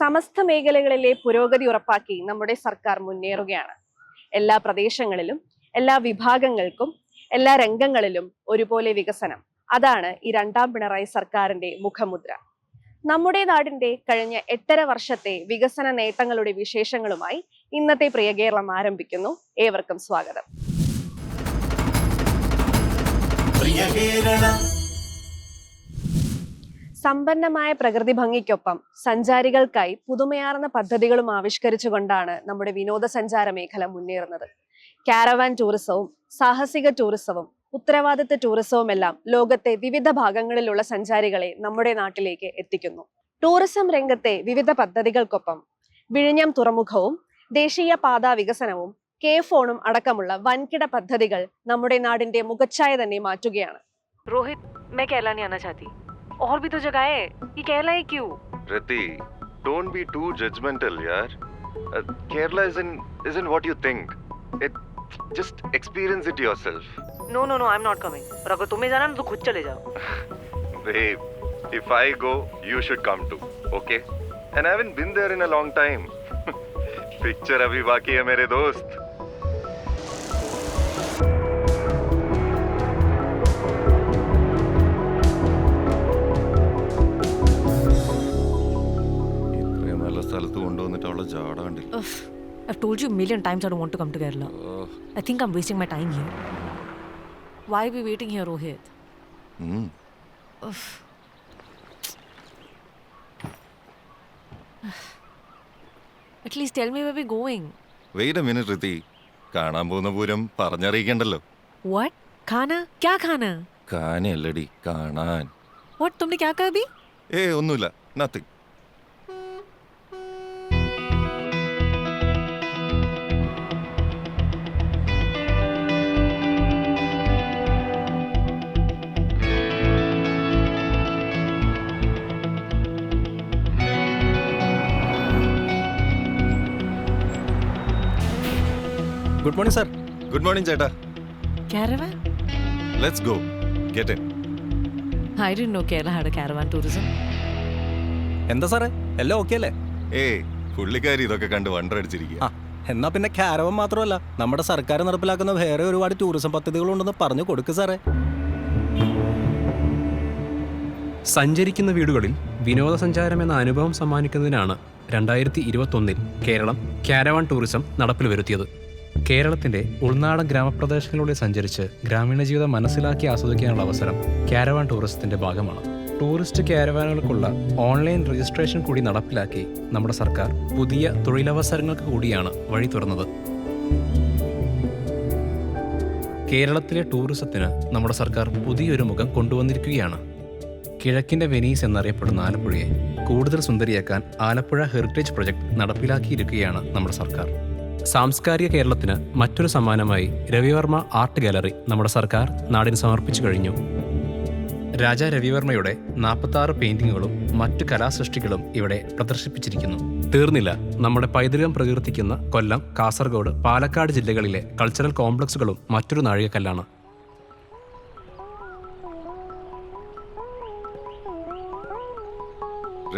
സമസ്ത മേഖലകളിലെ പുരോഗതി ഉറപ്പാക്കി നമ്മുടെ സർക്കാർ മുന്നേറുകയാണ്. എല്ലാ പ്രദേശങ്ങളിലും എല്ലാ വിഭാഗങ്ങൾക്കും എല്ലാ രംഗങ്ങളിലും ഒരുപോലെ വികസനം. അതാണ് ഈ രണ്ടാം പിണറായി സർക്കാരിന്റെ മുഖമുദ്ര. നമ്മുടെ നാടിന്റെ കഴിഞ്ഞ എട്ടര വർഷത്തെ വികസന നേട്ടങ്ങളുടെ വിശേഷങ്ങളുമായി ഇന്നത്തെ പ്രിയ കേരളം ആരംഭിക്കുന്നു. ഏവർക്കും സ്വാഗതം. പ്രിയ കേരളം സമ്പന്നമായ പ്രകൃതി ഭംഗിക്കൊപ്പം സഞ്ചാരികൾക്കായി പുതുമയാർന്ന പദ്ധതികളും ആവിഷ്കരിച്ചുകൊണ്ടാണ് നമ്മുടെ വിനോദസഞ്ചാര മേഖല മുന്നേറുന്നത് കാരവാൻ ടൂറിസവും സാഹസിക ടൂറിസവും ഉത്തരവാദിത്ത ടൂറിസവും എല്ലാം ലോകത്തെ വിവിധ ഭാഗങ്ങളിലുള്ള സഞ്ചാരികളെ നമ്മുടെ നാട്ടിലേക്ക് എത്തിക്കുന്നു ടൂറിസം രംഗത്തെ വിവിധ പദ്ധതികൾക്കൊപ്പം വിഴിഞ്ഞം തുറമുഖവും ദേശീയ പാതാ വികസനവും കെ ഫോണും അടക്കമുള്ള വൻകിട പദ്ധതികൾ നമ്മുടെ നാടിന്റെ മുഖച്ഛായ തന്നെ മാറ്റുകയാണ് रोहित मैं केरला नहीं आना चाहती और भी तो जगह है। ये केरला है क्यों? Rati don't be too judgemental यार। Kerala is in is in what you think it just experience it yourself no no no I am not coming पर अगर तुम्हें जाना ना तो खुद चले जाओ। Babe if I go you should come too okay and I haven't been there in a long time picture अभी बाकी है मेरे दोस्त। ജാട കണ്ടില്ല Ugh, I've told you a million times I don't want to come to Kerala. I think I'm wasting my time here. Why are we waiting here, Rohit? ഉം. At least tell me where we're going. Wait a minute Rithi കാണാൻ പോകുന്ന Pooram പറഞ്ഞറിയിക്കണ്ടല്ലോ What? खाना? क्या खाना? കാനയല്ലടി കാണാൻ What? तुमने क्या कहा अभी? ഏ ഒന്നുമില്ല nothing good morning sir good morning ചേട്ടാ. Caravan? Let's go get in I didn't know Kerala had a caravan tourism. എന്താ സാറേ? എല്ലാം ഓക്കെ അല്ലേ? ഏയ് പുള്ളിക്കാരി ഇതൊക്കെ കണ്ട് വണ്ടടിച്ചിരിക്കുക ആ എന്നാ പിന്നെ കാരവൻ മാത്രമല്ല നമ്മുടെ സർക്കാർ നടപ്പിലാക്കുന്ന വേറെ ഒരുപാട് ടൂറിസം പദ്ധതികളുണ്ടെന്ന് പറഞ്ഞു കൊടുക്ക് സാറേ. സഞ്ചരിക്കുന്ന വീടുകളിൽ വിനോദസഞ്ചാരം എന്ന അനുഭവം സമ്മാനിക്കുന്നതിനാണ് രണ്ടായിരത്തി ഇരുപത്തൊന്നിൽ കേരളം കാരവാൻ ടൂറിസം നടപ്പിൽ വരുത്തിയത്. കേരളത്തിന്റെ ഉൾനാടൻ ഗ്രാമപ്രദേശങ്ങളിലൂടെ സഞ്ചരിച്ച് ഗ്രാമീണ ജീവിതം മനസ്സിലാക്കി ആസ്വദിക്കാനുള്ള അവസരം കാരവാൻ ടൂറിസത്തിന്റെ ഭാഗമാണ്. ടൂറിസ്റ്റ് കാരവാനുകൾക്കുള്ള ഓൺലൈൻ രജിസ്ട്രേഷൻ കൂടി നടപ്പിലാക്കി നമ്മുടെ സർക്കാർ പുതിയ തൊഴിലവസരങ്ങൾക്ക് കൂടിയാണ് വഴി തുറന്നത്. കേരളത്തിലെ ടൂറിസത്തിന് നമ്മുടെ സർക്കാർ പുതിയൊരു മുഖം കൊണ്ടുവന്നിരിക്കുകയാണ്. കിഴക്കിന്റെ വെനീസ് എന്നറിയപ്പെടുന്ന ആലപ്പുഴയെ കൂടുതൽ സുന്ദരിയാക്കാൻ ആലപ്പുഴ ഹെറിറ്റേജ് പ്രൊജക്ട് നടപ്പിലാക്കിയിരിക്കുകയാണ് നമ്മുടെ സർക്കാർ. സാംസ്കാരിക കേരളത്തിന് മറ്റൊരു സമ്മാനമായി രവിവർമ്മ ആർട്ട് ഗാലറി നമ്മുടെ സർക്കാർ നാടിന് സമർപ്പിച്ചു കഴിഞ്ഞു. രാജാ രവിവർമ്മയുടെ നാൽപ്പത്തി ആറ് പെയിന്റിങ്ങുകളും മറ്റു കലാസൃഷ്ടികളും ഇവിടെ പ്രദർശിപ്പിച്ചിരിക്കുന്നു. തീർന്നില്ല നമ്മുടെ പൈതൃകം പ്രകീർത്തിക്കുന്ന കൊല്ലം കാസർഗോഡ് പാലക്കാട് ജില്ലകളിലെ കൾച്ചറൽ കോംപ്ലക്സുകളും മറ്റൊരു നാഴികക്കല്ലാണ്.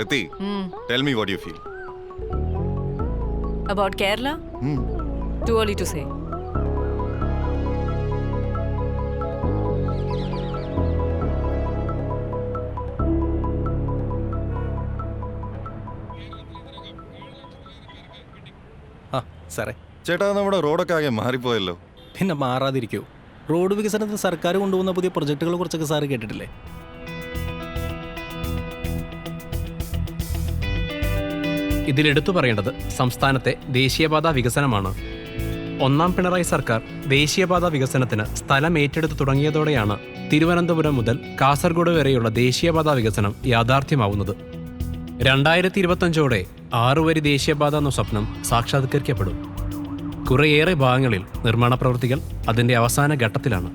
Rithi Hmm. Tell me what you feel About Kerala? Hmm. Too early to say. ആ സാറേ ചേട്ടാ നമ്മുടെ റോഡൊക്കെ ആകെ മാറിപ്പോയല്ലോ പിന്നെ മാറാതിരിക്കൂ റോഡ് വികസനത്തിന് സർക്കാർ കൊണ്ടുപോകുന്ന പുതിയ പ്രൊജക്ടുകളെ കുറിച്ചൊക്കെ സാറ് കേട്ടിട്ടില്ലേ ഇതിലെടുത്തു പറയേണ്ടത് സംസ്ഥാനത്തെ ദേശീയപാത വികസനമാണ്. ഒന്നാം പിണറായി സർക്കാർ ദേശീയപാത വികസനത്തിന് സ്ഥലം ഏറ്റെടുത്തു തുടങ്ങിയതോടെയാണ് തിരുവനന്തപുരം മുതൽ കാസർഗോഡ് വരെയുള്ള ദേശീയപാത വികസനം യാഥാർത്ഥ്യമാവുന്നത്. രണ്ടായിരത്തി ഇരുപത്തഞ്ചോടെ ആറുവരി ദേശീയപാത എന്ന സ്വപ്നം സാക്ഷാത്കരിക്കപ്പെടും. കുറേയേറെ ഭാഗങ്ങളിൽ നിർമ്മാണ പ്രവൃത്തികൾ അതിന്റെ അവസാന ഘട്ടത്തിലാണ്.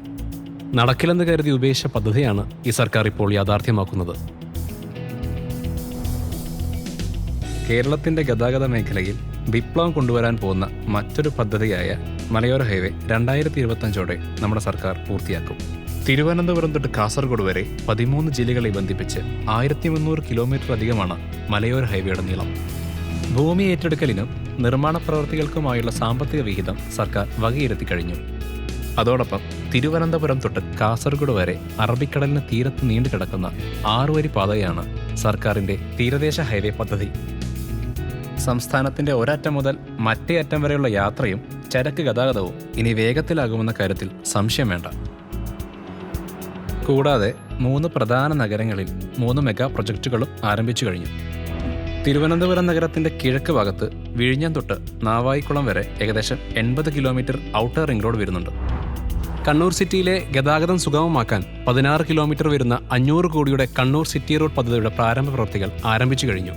നടക്കില്ലെന്ന് കരുതി ഉപേക്ഷിച്ച പദ്ധതിയാണ് ഈ സർക്കാർ ഇപ്പോൾ യാഥാർത്ഥ്യമാക്കുന്നത്. കേരളത്തിന്റെ ഗതാഗത മേഖലയിൽ വിപ്ലവം കൊണ്ടുവരാൻ പോകുന്ന മറ്റൊരു പദ്ധതിയായ മലയോര ഹൈവേ രണ്ടായിരത്തി ഇരുപത്തഞ്ചോടെ നമ്മുടെ സർക്കാർ പൂർത്തിയാക്കും. തിരുവനന്തപുരം തൊട്ട് കാസർഗോഡ് വരെ പതിമൂന്ന് ജില്ലകളെ ബന്ധിപ്പിച്ച് ആയിരത്തി മുന്നൂറ് കിലോമീറ്റർ അധികമാണ് മലയോര ഹൈവേയുടെ നീളം. ഭൂമി ഏറ്റെടുക്കലിനും നിർമ്മാണ പ്രവർത്തികൾക്കുമായുള്ള സാമ്പത്തിക വിഹിതം സർക്കാർ വകയിരുത്തി കഴിഞ്ഞു. അതോടൊപ്പം തിരുവനന്തപുരം തൊട്ട് കാസർഗോഡ് വരെ അറബിക്കടലിന് തീരത്ത് നീണ്ടു കിടക്കുന്ന ആറുവരി പാതയാണ് സർക്കാരിന്റെ തീരദേശ ഹൈവേ പദ്ധതി. സംസ്ഥാനത്തിന്റെ ഒരറ്റം മുതൽ മറ്റേ അറ്റം വരെയുള്ള യാത്രയും ചരക്ക് ഗതാഗതവും ഇനി വേഗത്തിലാകുമെന്ന കാര്യത്തിൽ സംശയം വേണ്ട. കൂടാതെ മൂന്ന് പ്രധാന നഗരങ്ങളിൽ മൂന്ന് മെഗാ പ്രൊജക്റ്റുകളും ആരംഭിച്ചു കഴിഞ്ഞു. തിരുവനന്തപുരം നഗരത്തിന്റെ കിഴക്ക് ഭാഗത്ത് വിഴിഞ്ഞം തൊട്ട് നാവായിക്കുളം വരെ ഏകദേശം എൺപത് കിലോമീറ്റർ ഔട്ടർ റിംഗ് റോഡ് വരുന്നുണ്ട്. കണ്ണൂർ സിറ്റിയിലെ ഗതാഗതം സുഗമമാക്കാൻ പതിനാറ് കിലോമീറ്റർ വരുന്ന അഞ്ഞൂറ് കോടിയുടെ കണ്ണൂർ സിറ്റി റോഡ് പദ്ധതിയുടെ പ്രാരംഭ പ്രവൃത്തികൾ ആരംഭിച്ചു കഴിഞ്ഞു.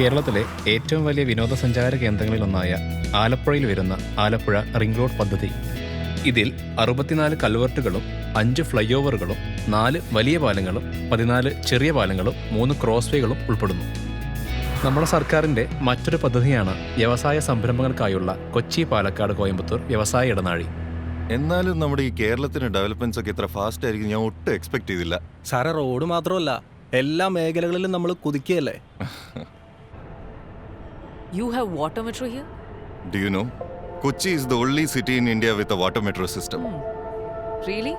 കേരളത്തിലെ ഏറ്റവും വലിയ വിനോദസഞ്ചാര കേന്ദ്രങ്ങളിലൊന്നായ ആലപ്പുഴയിൽ വരുന്ന ആലപ്പുഴ റിംഗ് റോഡ് പദ്ധതി. ഇതിൽ അറുപത്തിനാല് കൽവർട്ടുകളും അഞ്ച് ഫ്ലൈ ഓവറുകളും നാല് വലിയ പാലങ്ങളും പതിനാല് ചെറിയ പാലങ്ങളും മൂന്ന് ക്രോസ്വേകളും ഉൾപ്പെടുന്നു. നമ്മുടെ സർക്കാരിന്റെ മറ്റൊരു പദ്ധതിയാണ് വ്യവസായ സംരംഭങ്ങൾക്കായുള്ള കൊച്ചി പാലക്കാട് കോയമ്പത്തൂർ വ്യവസായ ഇടനാഴി. എന്നാലും നമ്മുടെ ഈ കേരളത്തിന്റെ ഡെവലപ്മെന്റ്സ് ഒക്കെ ഇത്ര ഫാസ്റ്റ് ആയിരിക്കും ഞാൻ ഒട്ടും എക്സ്പെക്ട് ചെയ്തില്ല. സാറേ റോഡ് മാത്രമല്ല എല്ലാ മേഖലകളിലും നമ്മൾ കുതിക്കുകയല്ലേ? You have water metro here? Do do you know Kochi is the only city in India with water metro system Really?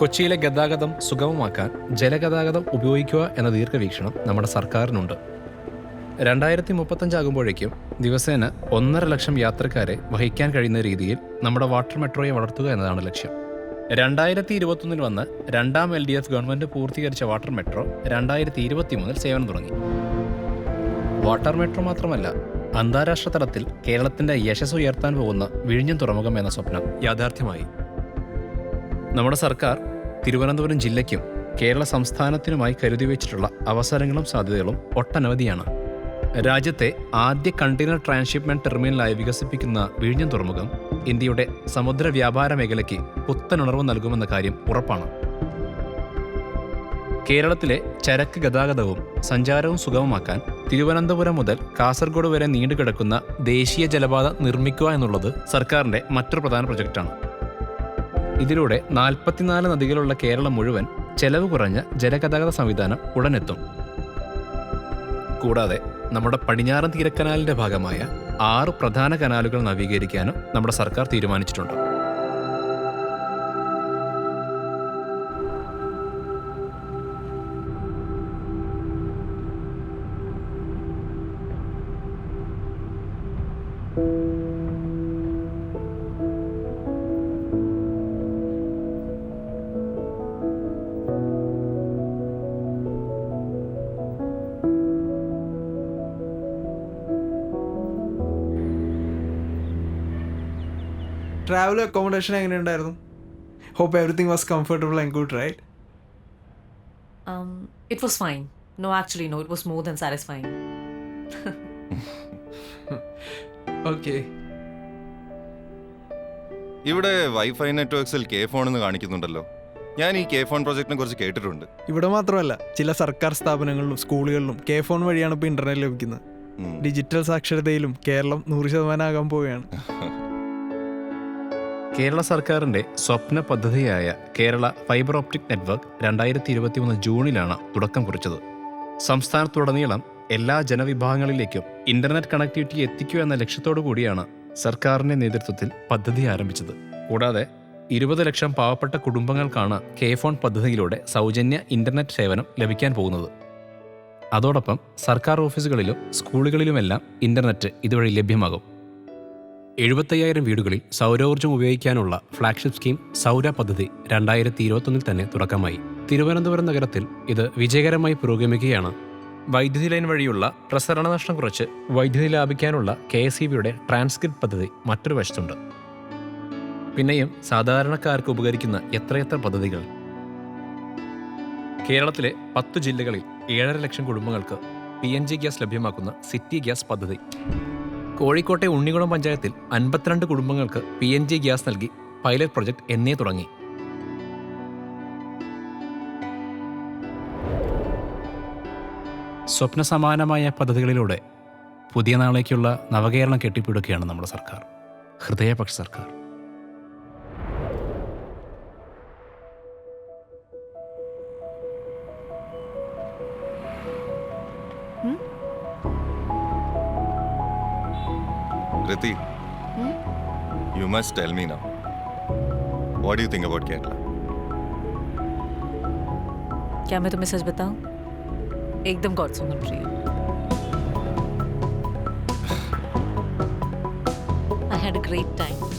കൊച്ചിയിലെ ഗതാഗതം സുഗമമാക്കാൻ ജലഗതാഗതം ഉപയോഗിക്കുക എന്ന ദീർഘവീക്ഷണം നമ്മുടെ സർക്കാരിനുണ്ട്. രണ്ടായിരത്തി മുപ്പത്തഞ്ചാകുമ്പോഴേക്കും ദിവസേന ഒന്നര ലക്ഷം യാത്രക്കാരെ വഹിക്കാൻ കഴിയുന്ന രീതിയിൽ നമ്മുടെ വാട്ടർ മെട്രോയെ വളർത്തുക എന്നതാണ് ലക്ഷ്യം. രണ്ടായിരത്തി ഇരുപത്തൊന്നിൽ വന്ന് രണ്ടാം എൽ ഡി എഫ് ഗവൺമെന്റ് പൂർത്തീകരിച്ച വാട്ടർ മെട്രോ രണ്ടായിരത്തി ഇരുപത്തി മൂന്നിൽ സേവനം തുടങ്ങി. വാട്ടർ മെട്രോ മാത്രമല്ല അന്താരാഷ്ട്ര തലത്തിൽ കേരളത്തിന്റെ യശസ് ഉയർത്താൻ പോകുന്ന വിഴിഞ്ഞം തുറമുഖം എന്ന സ്വപ്നം യാഥാർത്ഥ്യമായി. നമ്മുടെ സർക്കാർ തിരുവനന്തപുരം ജില്ലയ്ക്കും കേരള സംസ്ഥാനത്തിനുമായി കരുതി വെച്ചിട്ടുള്ള അവസരങ്ങളും സാധ്യതകളും ഒട്ടനവധിയാണ്. രാജ്യത്തെ ആദ്യ കണ്ടെയ്നർ ട്രാൻസ്ഷിപ്മെന്റ് ടെർമിനലായി വികസിപ്പിക്കുന്ന വിഴിഞ്ഞം തുറമുഖം ഇന്ത്യയുടെ സമുദ്ര വ്യാപാര മേഖലയ്ക്ക് പുത്തനുണർവ് നൽകുമെന്ന കാര്യം ഉറപ്പാണ്. കേരളത്തിലെ ചരക്ക് ഗതാഗതവും സഞ്ചാരവും സുഗമമാക്കാൻ തിരുവനന്തപുരം മുതൽ കാസർഗോഡ് വരെ നീണ്ടുകിടക്കുന്ന ദേശീയ ജലപാത നിർമ്മിക്കുക എന്നുള്ളത് സർക്കാരിന്റെ മറ്റൊരു പ്രധാന പ്രൊജക്റ്റാണ്. ഇതിലൂടെ നാൽപ്പത്തിനാല് നദികളുള്ള കേരളം മുഴുവൻ ചെലവ് കുറഞ്ഞ ജലഗതാഗത സംവിധാനം ഉടനെത്തും. കൂടാതെ നമ്മുടെ പടിഞ്ഞാറൻ തീരക്കനാലിന്റെ ഭാഗമായ ആറ് പ്രധാന കനാലുകൾ നവീകരിക്കാനും നമ്മുടെ സർക്കാർ തീരുമാനിച്ചിട്ടുണ്ട്. ട്രാവൽ അക്കോമഡേഷൻ എങ്ങനെ ഉണ്ടായിരുന്നു hope everything was comfortable and good right it was fine no actually no it was more than satisfying. Okay ഇവിടെ വൈഫൈ നെറ്റ്വർക്സിൽ കെ ഫോൺ എന്ന് കാണിക്കുന്നുണ്ടല്ലോ. ഞാൻ ഈ കെ ഫോൺ പ്രോജക്റ്റിനെ കുറിച്ച് കേട്ടിട്ടുണ്ട്. ഇവിടെ മാത്രമല്ല ചില സർക്കാർ സ്ഥാപനങ്ങളിലും സ്കൂളുകളിലും കെ ഫോൺ വഴിയാണ് ഇപ്പോൾ ഇന്റർനെറ്റ് ലഭിക്കുന്നത്. ഡിജിറ്റൽ സാക്ഷരതയിലും കേരളം നൂറ് ശതമാനം ആകാൻ പോവുകയാണ്. കേരള സർക്കാരിന്റെ സ്വപ്ന പദ്ധതിയായ കേരള ഫൈബർ ഓപ്റ്റിക് നെറ്റ്വർക്ക് രണ്ടായിരത്തി ഇരുപത്തിമൂന്ന് ജൂണിലാണ് തുടക്കം കുറിച്ചത്. സംസ്ഥാനത്തുടനീളം എല്ലാ ജനവിഭാഗങ്ങളിലേക്കും ഇന്റർനെറ്റ് കണക്ടിവിറ്റി എത്തിക്കുക എന്ന ലക്ഷ്യത്തോടു കൂടിയാണ് സർക്കാരിന്റെ നേതൃത്വത്തിൽ പദ്ധതി ആരംഭിച്ചത്. കൂടാതെ ഇരുപത് ലക്ഷം പാവപ്പെട്ട കുടുംബങ്ങൾക്കാണ് കെ ഫോൺ പദ്ധതിയിലൂടെ സൗജന്യ ഇന്റർനെറ്റ് സേവനം ലഭിക്കാൻ പോകുന്നത്. അതോടൊപ്പം സർക്കാർ ഓഫീസുകളിലും സ്കൂളുകളിലുമെല്ലാം ഇന്റർനെറ്റ് ഇതുവഴി ലഭ്യമാകും. എഴുപത്തയ്യായിരം വീടുകളിൽ സൗരോർജം ഉപയോഗിക്കാനുള്ള ഫ്ളാഗ്ഷിപ്പ് സ്കീം സൗര പദ്ധതി രണ്ടായിരത്തി ഇരുപത്തൊന്നിൽ തന്നെ തുടക്കമായി. തിരുവനന്തപുരം നഗരത്തിൽ ഇത് വിജയകരമായി പുരോഗമിക്കുകയാണ്. വൈദ്യുതി ലൈൻ വഴിയുള്ള പ്രസരണ നഷ്ടം കുറച്ച് വൈദ്യുതി ലാഭിക്കാനുള്ള കെ എസ് ഇ ബിയുടെ ട്രാൻസ്ക്രിപ്റ്റ് പദ്ധതി മറ്റൊരു വശത്തുണ്ട്. പിന്നെയും സാധാരണക്കാർക്ക് ഉപകരിക്കുന്ന എത്രയെത്ര പദ്ധതികൾ? കേരളത്തിലെ പത്ത് ജില്ലകളിൽ ഏഴര ലക്ഷം കുടുംബങ്ങൾക്ക് പി എൻ ജി ഗ്യാസ് ലഭ്യമാക്കുന്ന സിറ്റി ഗ്യാസ് പദ്ധതി. കോഴിക്കോട്ടെ ഉണ്ണികുളം പഞ്ചായത്തിൽ അൻപത്തിരണ്ട് കുടുംബങ്ങൾക്ക് പി എൻ ജി ഗ്യാസ് നൽകി പൈലറ്റ് പ്രൊജക്ട് എന്നേ തുടങ്ങി. സ്വപ്നസമാനമായ പദ്ധതികളിലൂടെ പുതിയ നാളേക്കുള്ള നവകേരളം കെട്ടിപ്പിടുകയാണ് നമ്മുടെ സർക്കാർ. ഹൃദയപക്ഷ സർക്കാർ. Riti, you must tell me now. What do you think about Kerala? क्या मैं तुम्हें सच बताऊँ एकदम गॉड सुन प्रिय I had a great time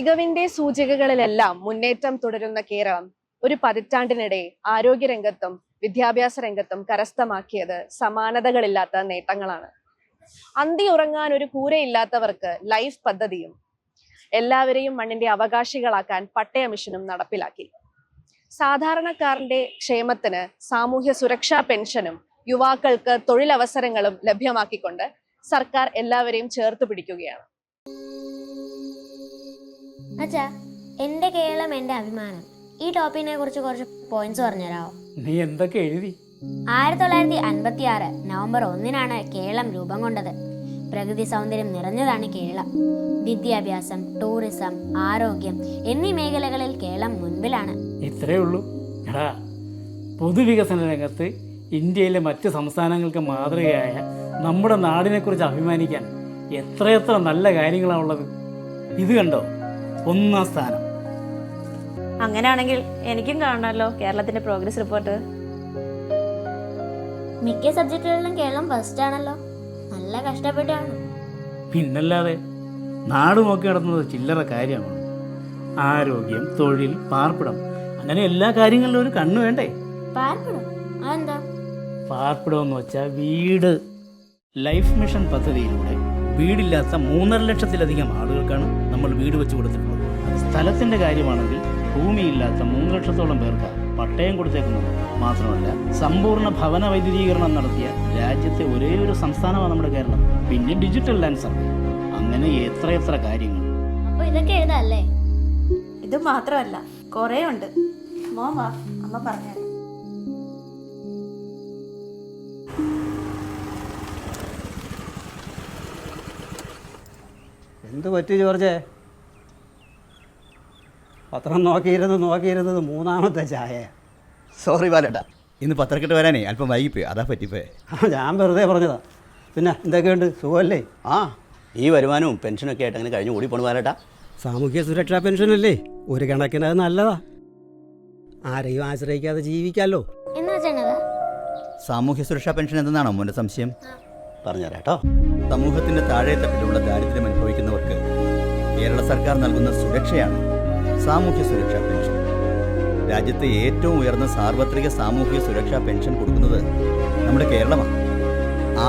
മികവിന്റെ സൂചികകളിലെല്ലാം മുന്നേറ്റം തുടരുന്ന കേരളം ഒരു പതിറ്റാണ്ടിനിടെ ആരോഗ്യരംഗത്തും വിദ്യാഭ്യാസ രംഗത്തും കരസ്ഥമാക്കിയത് സമാനതകളില്ലാത്ത നേട്ടങ്ങളാണ്. അന്തി ഉറങ്ങാൻ ഒരു കൂരയില്ലാത്തവർക്ക് ലൈഫ് പദ്ധതിയും എല്ലാവരെയും മണ്ണിന്റെ അവകാശികളാക്കാൻ പട്ടയ മിഷനും നടപ്പിലാക്കി. സാധാരണക്കാരന്റെ ക്ഷേമത്തിന് സാമൂഹ്യ സുരക്ഷാ പെൻഷനും യുവാക്കൾക്ക് തൊഴിലവസരങ്ങളും ലഭ്യമാക്കിക്കൊണ്ട് സർക്കാർ എല്ലാവരെയും ചേർത്ത് പിടിക്കുകയാണ്. അച്ഛാ എന്റെ കേരളം എന്റെ അഭിമാനം. ഈ ടോപ്പിനെ കുറിച്ച് കുറച്ച് പോയിന്റ്സ് പറഞ്ഞുതരാമോ നീ എന്തൊക്കെ എഴുതി? ആയിരത്തി തൊള്ളായിരത്തി അൻപത്തി ആറ് നവംബർ ഒന്നിനാണ് കേരളം രൂപം കൊണ്ടത്. പ്രകൃതി സൗന്ദര്യം നിറഞ്ഞതാണ് കേരളം. വിദ്യാഭ്യാസം ടൂറിസം ആരോഗ്യം എന്നീ മേഖലകളിൽ കേരളം മുൻപിലാണ്. ഇത്രയേ ഉള്ളൂ. എടാ പൊതുവികസന രംഗത്ത് ഇന്ത്യയിലെ മറ്റ് സംസ്ഥാനങ്ങൾക്ക് മാതൃകയായ നമ്മുടെ നാടിനെക്കുറിച്ച് അഭിമാനിക്കാൻ എത്രയെത്ര നല്ല കാര്യങ്ങളാണുള്ളത് ഇത് കണ്ടോ? ഒന്നാം സ്ഥാനം. അങ്ങനെയാണെങ്കിൽ എനിക്കും കാണണമല്ലോ കേരളത്തിന്റെ പ്രോഗ്രസ് റിപ്പോർട്ട് മിക്ക സബ്ജക്റ്റുകളിലും കേരളം ഫസ്റ്റ് ആണല്ലോ. നല്ല കഷ്ടപ്പെട്ടാണ്. പിന്നല്ലാതെ നാട് നോക്കി നടന്നത് ചില്ലറ കാര്യമാണ്. ആരോഗ്യം തൊഴിൽ പാർപ്പിടം. അങ്ങനെ എല്ലാ കാര്യങ്ങളിലും ഒരു കണ്ണു വേണ്ടേ? പാർപ്പിടം? അതെന്താ? പാർപ്പിടം എന്ന് വെച്ചാൽ വീട്. ലൈഫ് മിഷൻ പദ്ധതിയിലൂടെ വീടില്ലാത്ത മൂന്നര ലക്ഷത്തിലധികം ആളുകൾക്കാണ് നമ്മൾ വീട് വെച്ച് കൊടുത്തിട്ടുള്ളത്. സ്ഥലത്തിന്റെ കാര്യമാണെങ്കിൽ ഭൂമിയില്ലാത്ത മൂന്ന് ലക്ഷത്തോളം പേർക്ക് പട്ടയം കൊടുത്തേക്കുന്നത് മാത്രമല്ല സമ്പൂർണ ഭവന വൈദ്യുതീകരണം നടത്തിയ രാജ്യത്തെ ഒരേ ഒരു സംസ്ഥാനമാണ് നമ്മുടെ കേരളം പിന്നെ ഡിജിറ്റൽ ലാൻഡ് സർവേ അങ്ങനെ എത്രയെത്ര കാര്യങ്ങൾ. അപ്പൊ ഇതൊക്കെ എഴുതാല്ലേ? ഇത് മാത്രമല്ല കുറേ ഉണ്ട്. മോൻ വാ അമ്മ പറഞ്ഞു എന്ത് പറ്റി ജോർജേ? പത്രം നോക്കിയിരുന്ന് നോക്കിയിരുന്നത് മൂന്നാമത്തെ ചായ. സോറി ബാലേട്ടാ. ഇന്ന് പത്രക്കെട്ട് വരാനേ അല്പം വൈകിപ്പോയി. അതാ പറ്റിപ്പോയെ. ഞാൻ വെറുതെ പറഞ്ഞതാ. പിന്നെ എന്തൊക്കെയുണ്ട്? സുഖമല്ലേ? ആ ഈ വരുമാനവും പെൻഷനൊക്കെ ആയിട്ട് അങ്ങനെ കഴിഞ്ഞു ഓടിപ്പോണു പോണു ബാലേട്ടാ. സാമൂഹ്യ സുരക്ഷാ പെൻഷൻ അല്ലേ ഒരു കണക്കിന് അത് നല്ലതാ. ആരെയും ആശ്രയിക്കാതെ ജീവിക്കാമല്ലോ സാമൂഹ്യ സുരക്ഷാ പെൻഷൻ എന്തെന്നാണോ മോന്റെ സംശയം? പറഞ്ഞുതരാം കേട്ടോ. സമൂഹത്തിന്റെ താഴെ തട്ടിലുള്ള ദാരിദ്ര്യം അനുഭവിക്കുന്നവർക്ക് കേരള സർക്കാർ നൽകുന്ന സുരക്ഷയാണ് സാമൂഹ്യ സുരക്ഷാ പെൻഷൻ. രാജ്യത്തെ ഏറ്റവും ഉയർന്ന സാർവത്രിക സാമൂഹ്യ സുരക്ഷാ പെൻഷൻ കൊടുക്കുന്നത് നമ്മുടെ കേരളമാണ്.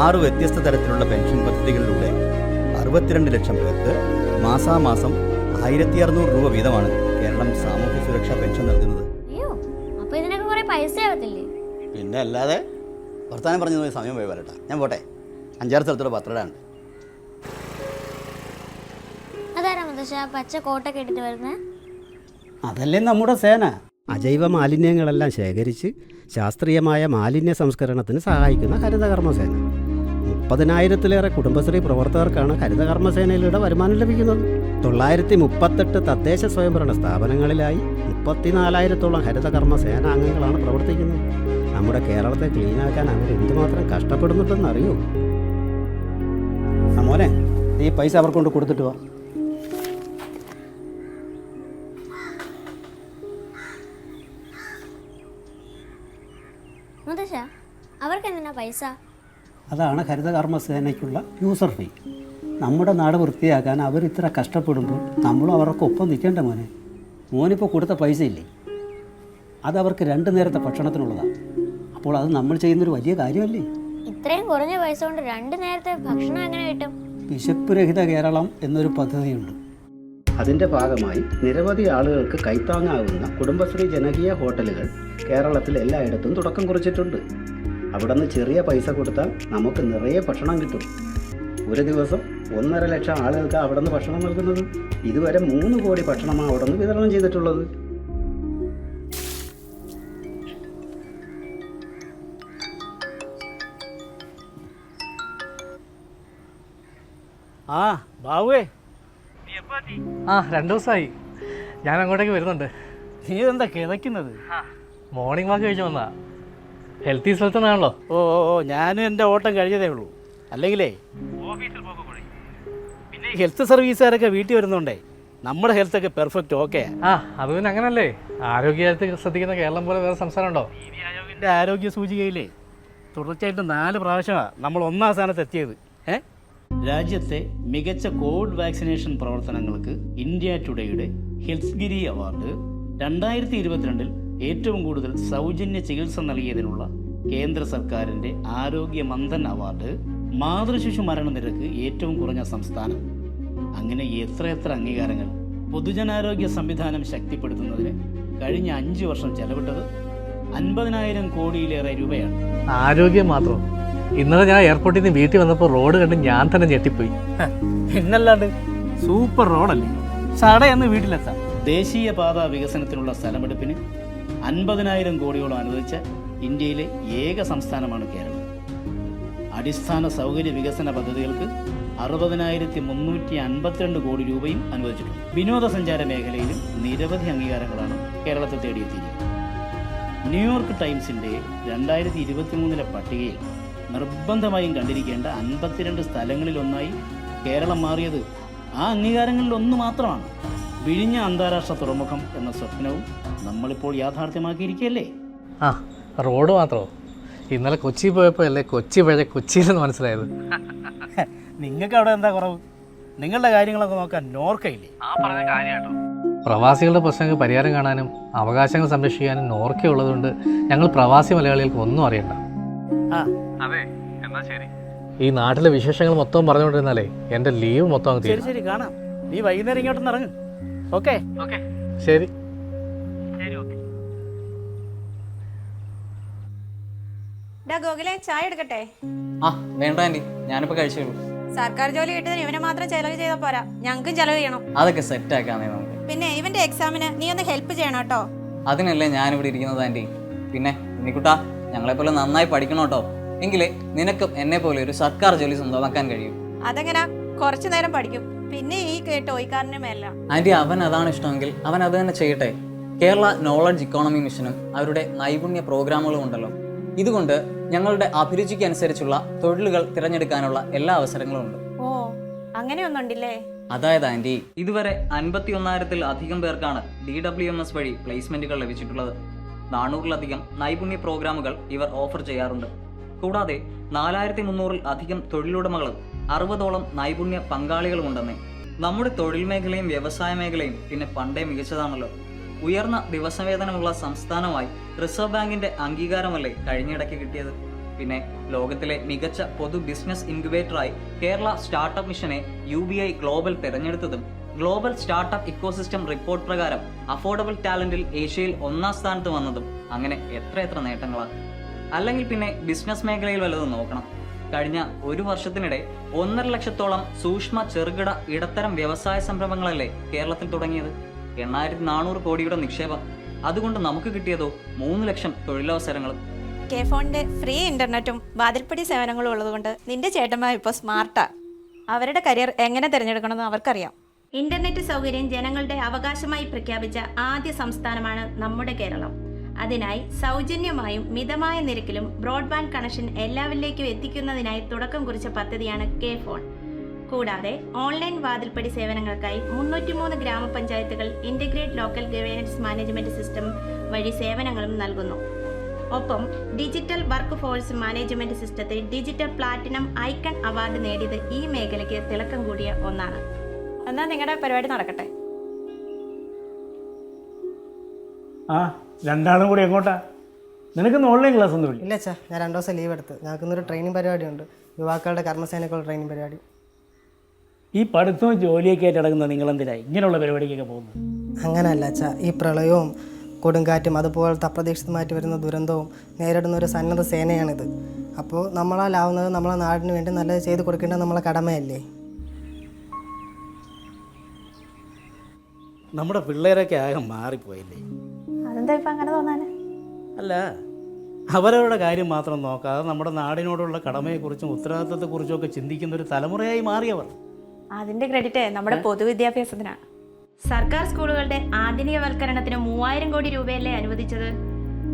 ആറ് വ്യത്യസ്ത തരത്തിലുള്ള പെൻഷൻ പദ്ധതികളിലൂടെ അറുപത്തിരണ്ട് ലക്ഷം പേർക്ക് മാസാമാസം ആയിരത്തി അറുന്നൂറ് രൂപ വീതമാണ് കേരളം സാമൂഹ്യ സുരക്ഷാ പെൻഷൻ നൽകുന്നത്. പിന്നെ അല്ലാതെ വർത്താനം പറഞ്ഞു സമയം പോയി വരട്ടെ ഞാൻ പോട്ടെ. അഞ്ചാറ് സ്ഥലത്തൂടെ പത്രടാണ്. അതാരാ മുത്തശ്ശ? പച്ച കോട്ടൊക്കെ ഇട്ടിട്ട് വരുന്നത് അതല്ലേ നമ്മുടെ സേന. അജൈവ മാലിന്യങ്ങളെല്ലാം ശേഖരിച്ച് ശാസ്ത്രീയമായ മാലിന്യ സംസ്കരണത്തിന് സഹായിക്കുന്ന ഹരിതകർമ്മസേന. മുപ്പതിനായിരത്തിലേറെ കുടുംബശ്രീ പ്രവർത്തകർക്കാണ് ഹരിതകർമ്മസേനയിലൂടെ വരുമാനം ലഭിക്കുന്നത്. തൊള്ളായിരത്തി മുപ്പത്തെട്ട് തദ്ദേശ സ്വയംഭരണ സ്ഥാപനങ്ങളിലായി മുപ്പത്തിനാലായിരത്തോളം ഹരിതകർമ്മ സേനാംഗങ്ങളാണ് പ്രവർത്തിക്കുന്നത്. നമ്മുടെ കേരളത്തെ ക്ലീനാക്കാൻ അവർ എന്തുമാത്രം കഷ്ടപ്പെടുന്നുണ്ടെന്ന് അറിയോ ആ മോനെ ഈ പൈസ അവർക്ക് കൊണ്ട് കൊടുത്തിട്ട് വാ. മുത്തശ്ശ അവർക്ക് എന്തിനാ പൈസ? അതാണ് ഹരിതകർമ്മ സേനയ്ക്കുള്ള യൂസർ ഫീ നമ്മുടെ നാട് വൃത്തിയാക്കാൻ അവർ ഇത്ര കഷ്ടപ്പെടുമ്പോൾ നമ്മളും അവർക്ക് ഒപ്പം നിൽക്കേണ്ട മോനെ? മോനിപ്പോൾ കൊടുത്ത പൈസ ഇല്ലേ? അത് അവർക്ക് രണ്ട് നേരത്തെ ഭക്ഷണത്തിനുള്ളതാണ് അപ്പോൾ അത് നമ്മൾ ചെയ്യുന്നൊരു വലിയ കാര്യമല്ലേ? ഇത്രയും കുറഞ്ഞ പൈസ കൊണ്ട് രണ്ടു നേരത്തെ ഭക്ഷണം എങ്ങനെ കിട്ടും? വിശപ്പ് രഹിത കേരളം എന്നൊരു പദ്ധതിയുണ്ട്. അതിന്റെ ഭാഗമായി നിരവധി ആളുകൾക്ക് കൈത്താങ്ങാവുന്ന കുടുംബശ്രീ ജനകീയ ഹോട്ടലുകൾ കേരളത്തിൽ എല്ലായിടത്തും തുടക്കം കുറിച്ചിട്ടുണ്ട്. അവിടെ നിന്ന് ചെറിയ പൈസ കൊടുത്താൽ നമുക്ക് നിറയെ ഭക്ഷണം കിട്ടും. ഒരു ദിവസം ഒന്നര ലക്ഷം ആളുകൾക്ക് അവിടെ നിന്ന് ഭക്ഷണം നൽകുന്നത്. ഇതുവരെ മൂന്ന് കോടി ഭക്ഷണമാണ് അവിടെ നിന്ന് വിതരണം ചെയ്തിട്ടുള്ളത്. ആ ബാബുവേ. ആ രണ്ടു ദിവസമായി ഞാൻ അങ്ങോട്ടേക്ക് വരുന്നുണ്ട്. നീ എന്താ കിതയ്ക്കുന്നത്? മോർണിംഗ് വാക്ക് കഴിച്ചു വന്നാ ഹെൽത്തി സ്ഥലത്തുനിന്നാണല്ലോ. ഓ ഓ ഓ ഞാനും എന്റെ ഓട്ടം കഴിഞ്ഞതേ ഉള്ളൂ. അല്ലെങ്കിലേ പിന്നെ ഹെൽത്ത് സർവീസുകാരൊക്കെ വീട്ടിൽ വരുന്നുണ്ടേ. നമ്മുടെ ഹെൽത്ത് ഒക്കെ പെർഫെക്റ്റ് ഓക്കെ. ആ അത് പിന്നെ അങ്ങനല്ലേ. ആരോഗ്യത്തെ ശ്രദ്ധിക്കുന്ന കേരളം പോലെ വേറെ സംസ്ഥാനം ഉണ്ടോ എന്റെ ആരോഗ്യ സൂചികയിലേ തുടർച്ചയായിട്ട് നാല് പ്രാവശ്യമാണ് നമ്മൾ ഒന്നാം സ്ഥാനത്ത് എത്തിയത്. ഏ? രാജ്യത്തെ മികച്ച കോവിഡ് വാക്സിനേഷൻ പ്രവർത്തനങ്ങൾക്ക് ഇന്ത്യ ടുഡേയുടെ ഹെൽസ്ഗിരി അവാർഡ്. രണ്ടായിരത്തി ഇരുപത്തിരണ്ടിൽ ഏറ്റവും കൂടുതൽ സൗജന്യ ചികിത്സ നൽകിയതിനുള്ള കേന്ദ്ര സർക്കാരിന്റെ ആരോഗ്യ മന്ദൻ അവാർഡ്. മാതൃശിശു മരണനിരക്ക് ഏറ്റവും കുറഞ്ഞ സംസ്ഥാനം. അങ്ങനെ എത്രയെത്ര അംഗീകാരങ്ങൾ പൊതുജനാരോഗ്യ സംവിധാനം ശക്തിപ്പെടുത്തുന്നതിന് കഴിഞ്ഞ അഞ്ച് വർഷം ചെലവിട്ടത് അൻപതിനായിരം കോടിയിലേറെ രൂപയാണ്. ആരോഗ്യം മാത്രം. ഇന്നലെ ഞാൻ എയർപോർട്ടിൽ നിന്ന് വീട്ടിൽ വന്നപ്പോൾ റോഡ് കണ്ട് ഞാൻ തന്നെ ഞെട്ടിപ്പോയി. പിന്നല്ലാണ്ട് സൂപ്പർ റോഡല്ലേ സടയെന്ന് വീട്ടിലെത്താം. ദേശീയ പാതാ വികസനത്തിനുള്ള സ്ഥലമെടുപ്പിന് അൻപതിനായിരം കോടിയോളം അനുവദിച്ച ഇന്ത്യയിലെ ഏക സംസ്ഥാനമാണ് കേരളം. അടിസ്ഥാന സൗകര്യ വികസന പദ്ധതികൾക്ക് അറുപതിനായിരത്തി മുന്നൂറ്റി അൻപത്തിരണ്ട് കോടി രൂപയും അനുവദിച്ചിട്ടുണ്ട്. വിനോദസഞ്ചാര മേഖലയിലും നിരവധി അംഗീകാരങ്ങളാണ് കേരളത്തെ തേടിയെത്തിയത് ന്യൂയോർക്ക് ടൈംസിന്റെ രണ്ടായിരത്തി ഇരുപത്തി മൂന്നിലെ പട്ടികയിൽ നിർബന്ധമായും കണ്ടിരിക്കേണ്ട അൻപത്തിരണ്ട് സ്ഥലങ്ങളിലൊന്നായി കേരളം മാറിയത് ആ അംഗീകാരങ്ങളിൽ ഒന്ന് മാത്രമാണ്. വിഴിഞ്ഞ അന്താരാഷ്ട്ര തുറമുഖം എന്ന സ്വപ്നവും നമ്മളിപ്പോൾ യാഥാർത്ഥ്യമാക്കിയിരിക്കുകയല്ലേ? ആ റോഡ് മാത്രമോ ഇന്നലെ കൊച്ചി പോയപ്പോൾ അല്ലേ കൊച്ചി പഴയ കൊച്ചിയിലെന്ന് മനസ്സിലായത്? നിങ്ങൾക്ക് അവിടെ എന്താ കുറവ്? നിങ്ങളുടെ കാര്യങ്ങളൊക്കെ നോക്കാൻ നോർക്കയില്ലേ? പ്രവാസികളുടെ പ്രശ്നങ്ങൾക്ക് പരിഹാരം കാണാനും അവകാശങ്ങൾ സംരക്ഷിക്കാനും നോർക്കയുള്ളതുകൊണ്ട് ഞങ്ങൾ പ്രവാസി മലയാളികൾക്ക് ഒന്നും അറിയണ്ട. അതെ എന്നാ ശരി. ഈ നാട്ടിലെ വിശേഷങ്ങൾ മൊത്തം പറഞ്ഞുകൊണ്ടിരുന്നാലേ എന്റെ ലീവ് മൊത്തം അങ്ങ് ശരി തീരും. ശരി കാണാം. നീ വൈകുന്നേരം ഇങ്ങോട്ടൊന്ന് ഇറങ്ങ്. ഓക്കെ. ഓക്കെ. ശരി. ഡാ ഗോകുലെ ചായ എടുക്കട്ടെ? ആ വേണ്ട ആന്റി ഞാനിപ്പോൾ കഴിച്ചുള്ളൂ സർക്കാർ ജോലി കിട്ടുന്നതിന് ഇവനെ മാത്രം ചെലവ് ചെയ്താൽ പോരാ. ഞങ്ങൾക്കും ചെലവ് ചെയ്യണം. അതൊക്കെ സെറ്റ് ആക്കാന്നേ നമുക്ക്. പിന്നെ ഇവന്റെ എക്സാമിന് നീ ഒന്ന് ഹെൽപ്പ് ചെയ്യണം കേട്ടോ. അതിനല്ലേ ഞാനിവിടെ ഇരിക്കുന്നത് ആന്റി പിന്നെ ഉണ്ണിക്കുട്ടാ. ഞങ്ങളെപ്പോലെ നന്നായി പഠിക്കണം കേട്ടോ. എങ്കിലേ നിനക്കും എന്നെ പോലെ ഒരു സർക്കാർ ജോലി സ്വന്തമാക്കാൻ കഴിയും. അതെങ്ങനാ? കുറച്ചു നേരം പഠിക്കും. പിന്നെ ഈ ടോയ്ക്കാരന്റെ ആന്റി അവൻ അതാണ് ഇഷ്ടമെങ്കിൽ അവൻ അത് തന്നെ ചെയ്യട്ടെ. കേരള നോളജ് ഇക്കോണമി മിഷനും അവരുടെ നൈപുണ്യ പ്രോഗ്രാമുകളും ഉണ്ടല്ലോ. ഇതുകൊണ്ട് ഞങ്ങളുടെ അഭിരുചിക്ക് അനുസരിച്ചുള്ള തൊഴിലുകൾ തിരഞ്ഞെടുക്കാനുള്ള എല്ലാ അവസരങ്ങളും ഉണ്ട്. ഓ അങ്ങനെയൊന്നുണ്ടല്ലേ അതായത് ആന്റി ഇതുവരെ അൻപത്തി ഒന്നായിരത്തിൽ അധികം പേർക്കാണ് ഡി ഡബ്ല്യു എം എസ് വഴി പ്ലേസ്മെന്റുകൾ ലഭിച്ചിട്ടുള്ളത്. നാനൂറിലധികം നൈപുണ്യ പ്രോഗ്രാമുകൾ ഇവർ ഓഫർ ചെയ്യാറുണ്ട്. കൂടാതെ നാലായിരത്തി മുന്നൂറിൽ അധികം തൊഴിലുടമകളും അറുപതോളം നൈപുണ്യ പങ്കാളികളും ഉണ്ടെന്നേ നമ്മുടെ തൊഴിൽ മേഖലയും വ്യവസായ മേഖലയും പിന്നെ പണ്ടേ മികച്ചതാണല്ലോ. ഉയർന്ന ദിവസവേതനമുള്ള സംസ്ഥാനമായി റിസർവ് ബാങ്കിന്റെ അംഗീകാരമല്ലേ കഴിഞ്ഞിടയ്ക്ക് കിട്ടിയത്? പിന്നെ ലോകത്തിലെ മികച്ച പൊതു ബിസിനസ് ഇൻക്യുബേറ്ററായി കേരള സ്റ്റാർട്ടപ്പ് മിഷനെ യു ഗ്ലോബൽ തിരഞ്ഞെടുത്തതും ഗ്ലോബൽ സ്റ്റാർട്ടപ്പ് ഇക്കോസിസ്റ്റം റിപ്പോർട്ട് പ്രകാരം അഫോർഡബിൾ ടാലന്റിൽ ഏഷ്യയിൽ ഒന്നാം സ്ഥാനത്ത് വന്നതും അങ്ങനെ എത്രയെത്ര നേട്ടങ്ങളാണ് അല്ലെങ്കിൽ പിന്നെ ബിസിനസ് മേഖലയിൽ വല്ലതും നോക്കണം. കഴിഞ്ഞ ഒരു വർഷത്തിനിടെ ഒന്നര ലക്ഷത്തോളം സൂക്ഷ്മ ചെറുകിട ഇടത്തരം വ്യവസായ സംരംഭങ്ങളല്ലേ കേരളത്തിൽ തുടങ്ങിയത്? എണ്ണായിരത്തി നാനൂറ് കോടിയുടെ നിക്ഷേപം. അതുകൊണ്ട് നമുക്ക് കിട്ടിയതോ മൂന്ന് ലക്ഷം തൊഴിലവസരങ്ങൾ കെ ഫ്രീ ഇന്റർനെറ്റും വാതിൽപ്പടി സേവനങ്ങളും ഉള്ളതുകൊണ്ട് നിന്റെ ചേട്ടന്മാർ ഇപ്പോൾ സ്മാർട്ടാ. അവരുടെ കരിയർ എങ്ങനെ തിരഞ്ഞെടുക്കണമെന്ന് അവർക്കറിയാം. ഇന്റർനെറ്റ് സൗകര്യം ജനങ്ങളുടെ അവകാശമായി പ്രഖ്യാപിച്ച ആദ്യ സംസ്ഥാനമാണ് നമ്മുടെ കേരളം. അതിനായി സൗജന്യമായും മിതമായ നിരക്കിലും ബ്രോഡ്ബാൻഡ് കണക്ഷൻ എല്ലാവരിലേക്കും എത്തിക്കുന്നതിനായി തുടക്കം കുറിച്ച പദ്ധതിയാണ് കെ ഫോൺ. കൂടാതെ ഓൺലൈൻ വാതിൽപ്പടി സേവനങ്ങൾക്കായി മുന്നൂറ്റിമൂന്ന് ഗ്രാമപഞ്ചായത്തുകൾ integrate local governance management system വഴി സേവനങ്ങളും നൽകുന്നു. ഒപ്പം ഡിജിറ്റൽ വർക്ക് ഫോഴ്സ് മാനേജ്മെന്റ് സിസ്റ്റത്തെ ഡിജിറ്റൽ പ്ലാറ്റിനം ഐക്കൺ അവാർഡ് നേടിയത് ഈ മേഖലയ്ക്ക് തിളക്കം കൂടിയ ഒന്നാണ്. എന്നാൽ നിങ്ങളുടെ പരിപാടി നടക്കട്ടെ. ആ രണ്ടാളും കൂടി എങ്ങോട്ടാ? നിനക്ക് ഓൺലൈൻ ക്ലാസ് ഒന്നും ഇല്ല? ഇല്ല അച്ഛാ ഞാൻ രണ്ട് ദിവസം ലീവ് എടുത്ത്. ഞങ്ങൾക്ക് ഇന്നൊരു ട്രെയിനിങ് പരിപാടിയുണ്ട്. യുവാക്കളുടെ കർമ്മസേനക്കുള്ള ട്രെയിനിങ് പരിപാടി. ഈ പഠിത്തവും ജോലിയൊക്കെ ആയിട്ട് നടക്കുന്ന നിങ്ങൾ എന്തിനാ ഇങ്ങനെയുള്ള പരിപാടിക്കൊക്കെ പോകുന്നത്? അങ്ങനെയല്ല അച്ഛാ ഈ പ്രളയവും കൊടുങ്കാറ്റും അതുപോലത്തെ അപ്രതീക്ഷിതമായിട്ട് വരുന്ന ദുരന്തവും നേരിടുന്ന ഒരു സന്നദ്ധ സേനയാണിത്. അപ്പോൾ നമ്മളാലാവുന്നത് നമ്മളെ നാടിന് വേണ്ടി നല്ലത് ചെയ്ത് കൊടുക്കേണ്ടത് നമ്മളെ കടമയല്ലേ? നമ്മുടെ പിള്ളേരൊക്കെ ആകെ മാറിപ്പോയില്ലേ? അതെന്താ ഇപ്പം അങ്ങനെ തോന്നാൻ അല്ല അവരവരുടെ കാര്യം മാത്രം നോക്കാതെ നമ്മുടെ നാടിനോടുള്ള കടമയെക്കുറിച്ചും ഉത്തരവാദിത്തത്തെക്കുറിച്ചും ഒക്കെ ചിന്തിക്കുന്ന ഒരു തലമുറയായി മാറിയവർ. അതിന്റെ ക്രെഡിറ്റ് നമ്മുടെ പൊതുവിദ്യാഭ്യാസത്തിനാണ് സർക്കാർ സ്കൂളുകളുടെ ആധുനികവൽക്കരണത്തിന് മൂവായിരം കോടി രൂപയല്ലേ അനുവദിച്ചത്?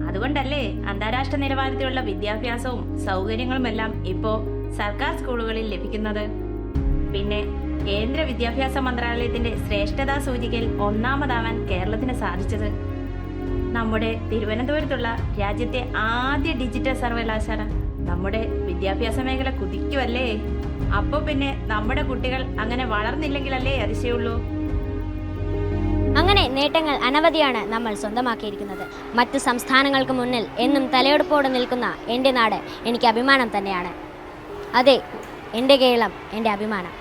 അതുകൊണ്ടല്ലേ അന്താരാഷ്ട്ര നിലവാരത്തിലുള്ള വിദ്യാഭ്യാസവും സൗകര്യങ്ങളുമെല്ലാം ഇപ്പോ സർക്കാർ സ്കൂളുകളിൽ ലഭിക്കുന്നത്. പിന്നെ കേന്ദ്ര വിദ്യാഭ്യാസ മന്ത്രാലയത്തിന്റെ ശ്രേഷ്ഠതാ സൂചികയിൽ ഒന്നാമതാവാൻ കേരളത്തിന് സാധിച്ചത്. നമ്മുടെ തിരുവനന്തപുരത്തുള്ള രാജ്യത്തെ ആദ്യ ഡിജിറ്റൽ സർവകലാശാല നമ്മുടെ വിദ്യാഭ്യാസ മേഖല കുതിക്കുമല്ലേ അപ്പോൾ പിന്നെ നമ്മുടെ കുട്ടികൾ അങ്ങനെ വളർന്നില്ലെങ്കിലല്ലേ അതിശയുള്ളൂ അങ്ങനെ നേട്ടങ്ങൾ അനവധിയാണ് നമ്മൾ സ്വന്തമാക്കിയിരിക്കുന്നത്. മറ്റു സംസ്ഥാനങ്ങൾക്ക് മുന്നിൽ എന്നും തലയെടുപ്പോടെ നിൽക്കുന്ന എന്റെ നാട് എനിക്ക് അഭിമാനം തന്നെയാണ്. അതെ എന്റെ കേരളം എന്റെ അഭിമാനം.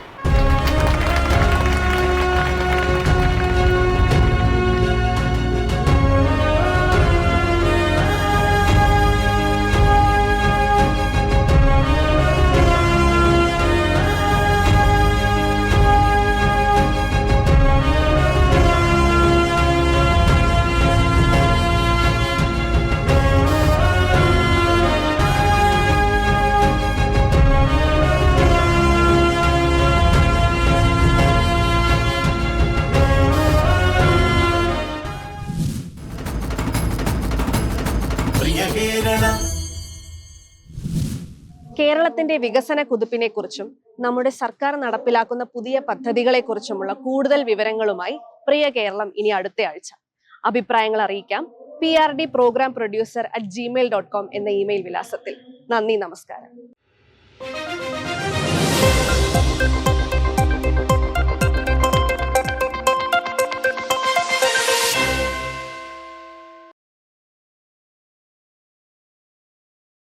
കേരളത്തിന്റെ വികസന കുതിപ്പിനെ കുറിച്ചും നമ്മുടെ സർക്കാർ നടപ്പിലാക്കുന്ന പുതിയ പദ്ധതികളെക്കുറിച്ചുമുള്ള കൂടുതൽ വിവരങ്ങളുമായി പ്രിയ കേരളം ഇനി അടുത്ത ആഴ്ച. അഭിപ്രായങ്ങൾ അറിയിക്കാം. P R D programme producer at Gmail dot com എന്ന ഇമെയിൽ വിലാസത്തിൽ. നന്ദി നമസ്കാരം.